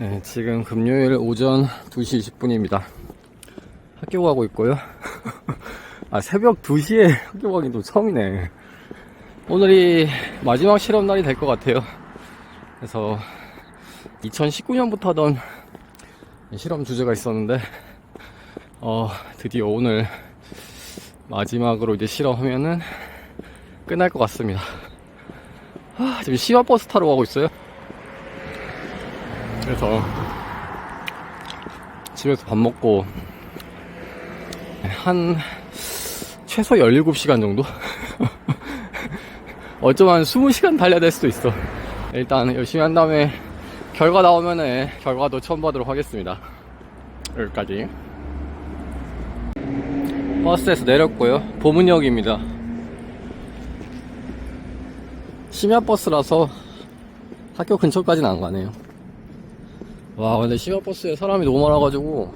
네, 지금 금요일 오전 2시 20분입니다. 학교 가고 있고요. 아, 새벽 2시에 학교 또 처음이네. 오늘이 마지막 실험 날이 될 것 같아요. 그래서 2019년부터 하던 실험 주제가 있었는데, 어, 드디어 오늘 마지막으로 이제 실험하면은 끝날 것 같습니다. 아, 지금 시마버스 타러 가고 있어요. 그래서 집에서 밥 먹고 한 최소 17시간 정도? 어쩌면 한 20시간 달려야 될 수도 있어. 일단 열심히 한 다음에 결과 나오면은 결과도 첨부하도록 하겠습니다. 여기까지. 버스에서 내렸고요. 보문역입니다. 심야버스라서 학교 근처까지는 안 가네요. 와, 근데 심야버스에 사람이 너무 많아가지고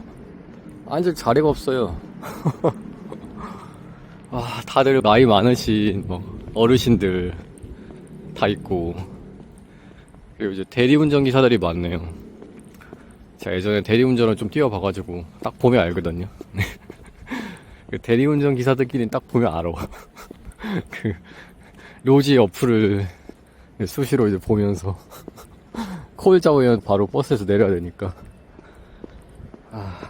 앉을 자리가 없어요. 와, 다들 나이 많으신 뭐 어르신들 다 있고 그리고 이제 대리운전 기사들이 많네요. 제가 예전에 대리운전을 좀 뛰어봐가지고 딱 보면 알거든요. 그 대리운전 기사들끼리는 딱 보면 알아. 그 로지 어플을 수시로 이제 보면서 콜 잡으면 바로 버스에서 내려야 되니까. 아.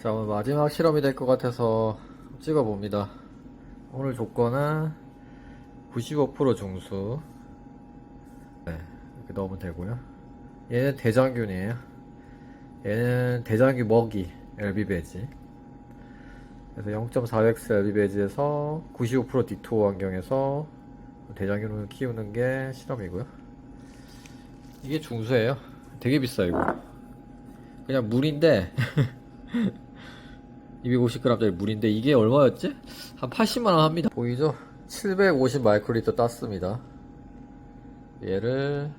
자, 오늘 마지막 실험이 될 것 같아서 찍어봅니다. 오늘 조건은 95% 중수. 네, 이렇게 넣으면 되고요. 얘는 대장균이에요. 얘는 대장균 먹이, 배지. 그래서 0.4x LB 배지에서 95% 디토 환경에서 대장균을 키우는 게 실험이고요. 이게 중수예요. 되게 비싸 이거. 그냥 물인데 250g짜리 물인데 이게 얼마였지? 한 80만 원 합니다. 보이죠? 750 마이크로리터 땄습니다. 얘를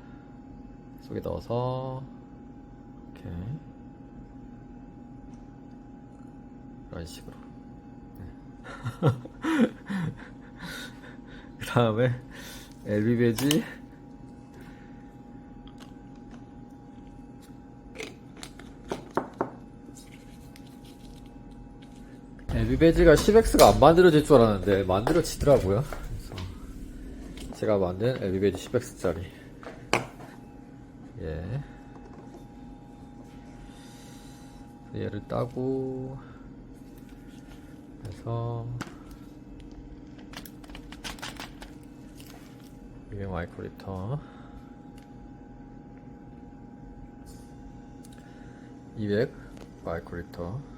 속에 넣어서 이렇게 이런 식으로. 그 다음에 배지 배지가 10X가 안 만들어질 줄 알았는데 만들어지더라고요. 그래서 제가 만든 배지 10X짜리. 예. 얘를 따고 해서 200 마이크로리터 200 마이크로리터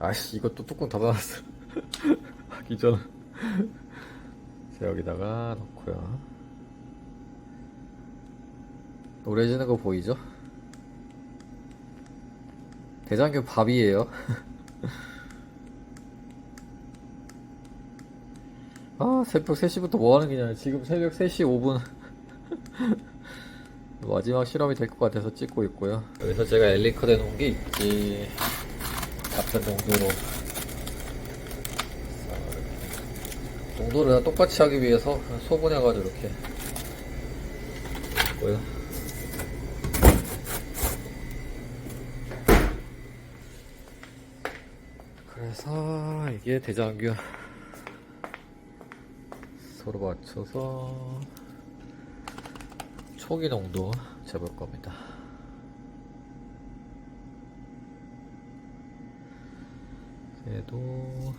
아씨 이것도 뚜껑 닫아놨어. 하기 전. 자, 여기다가 넣고요. 노래지는 거 보이죠? 대장균 밥이에요. 아 새벽 3시부터 뭐하는 거냐 지금 새벽 3시 5분. 마지막 실험이 될 것 같아서 찍고 있고요. 여기서 제가 엘리커드 해놓은 게 있지 같은 농도로 농도를 다 똑같이 하기 위해서 소분해가지고 이렇게 있고요 그래서 이게 대장균 서로 맞춰서 초기 농도 재볼 겁니다. 얘도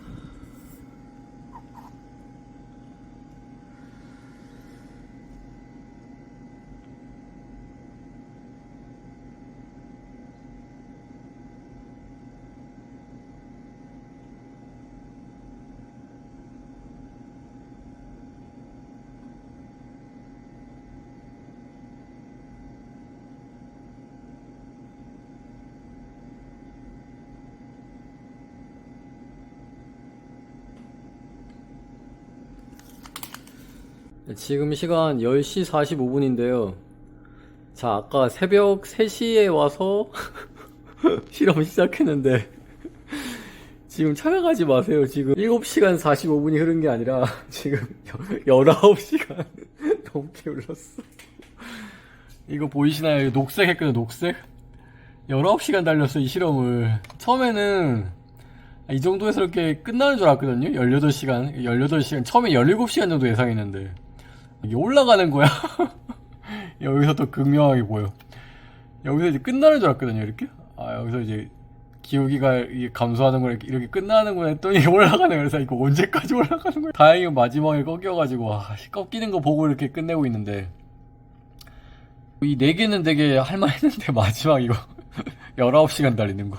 지금 시간 10시 45분인데요. 자, 아까 새벽 3시에 와서 실험 시작했는데 지금 찾아가지 마세요. 지금 7시간 45분이 흐른 게 아니라 지금 19시간 넘게 흘렀어. 이거 보이시나요? 녹색 했거든요, 녹색. 19시간 달렸어, 이 실험을. 처음에는 이 정도에서 이렇게 끝나는 줄 알았거든요? 18시간. 18시간. 처음에 17시간 정도 예상했는데. 이게 올라가는 거야. 여기서 또 극명하게 보여. 여기서 이제 끝나는 줄 알았거든요, 이렇게. 아, 여기서 이제 기울기가 이게 감소하는 거야, 이렇게 끝나는구나 했더니 올라가는 거야. 그래서 이거 언제까지 올라가는 거야? 다행히 마지막에 꺾여가지고, 와, 꺾이는 거 보고 이렇게 끝내고 있는데. 이 네 개는 되게 할만했는데 마지막 이거 19시간 달리는 거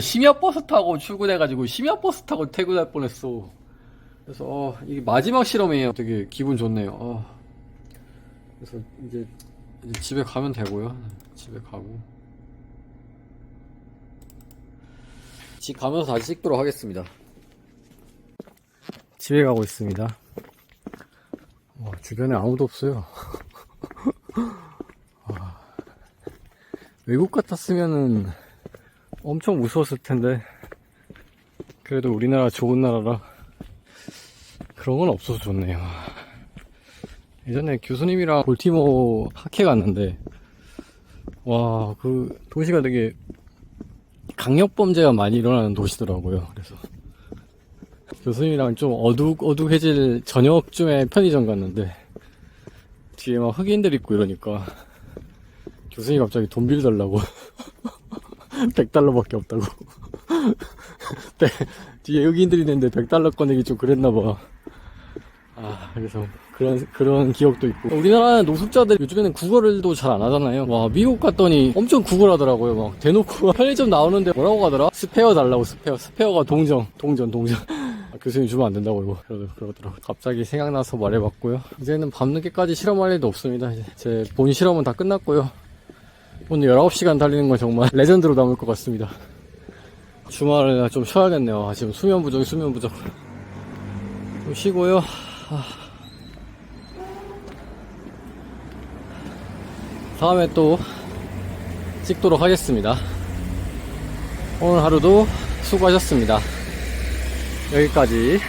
심야 버스 타고 출근해가지고 심야 버스 타고 퇴근할 뻔했어 그래서 어, 이게 마지막 실험이에요. 되게 기분 좋네요. 어. 그래서 이제, 이제 집에 가면 되고요. 집에 가고. 집 가면서 다시 찍도록 하겠습니다. 집에 가고 있습니다. 와, 주변에 아무도 없어요. 외국 같았으면은 엄청 무서웠을 텐데. 그래도 우리나라 좋은 나라라 그런 건 없어서 좋네요. 예전에 교수님이랑 볼티모 학회 갔는데 와 그 도시가 되게 강력범죄가 많이 일어나는 도시더라고요. 그래서 교수님이랑 좀 어둑 어둑해질 저녁쯤에 편의점 갔는데 뒤에 막 흑인들 있고 이러니까 교수님 갑자기 돈 빌려달라고 100달러밖에 없다고. 네, 뒤에 여기인들이 있는데 100달러 꺼내기 좀 그랬나봐 아 그래서 그런 그런 기억도 있고. 우리나라는 노숙자들 요즘에는 구걸도 잘 안 하잖아요. 와 미국 갔더니 엄청 구걸하더라고요. 막 대놓고 편의점 나오는데 뭐라고 가더라? 스페어 달라고 스페어 스페어가 동정 동전 동전. 아, 교수님 주면 안 된다고 이거. 그러, 그러더라고 갑자기 생각나서 말해봤고요. 이제는 밤늦게까지 실험할 일도 없습니다. 이제 제 본 실험은 다 끝났고요. 오늘 19시간 달리는 건 정말 레전드로 남을 것 같습니다. 주말에 좀 쉬어야겠네요. 아, 지금 수면 부족이 수면 부족. 좀 쉬고요. 아. 다음에 또 찍도록 하겠습니다. 오늘 하루도 수고하셨습니다. 여기까지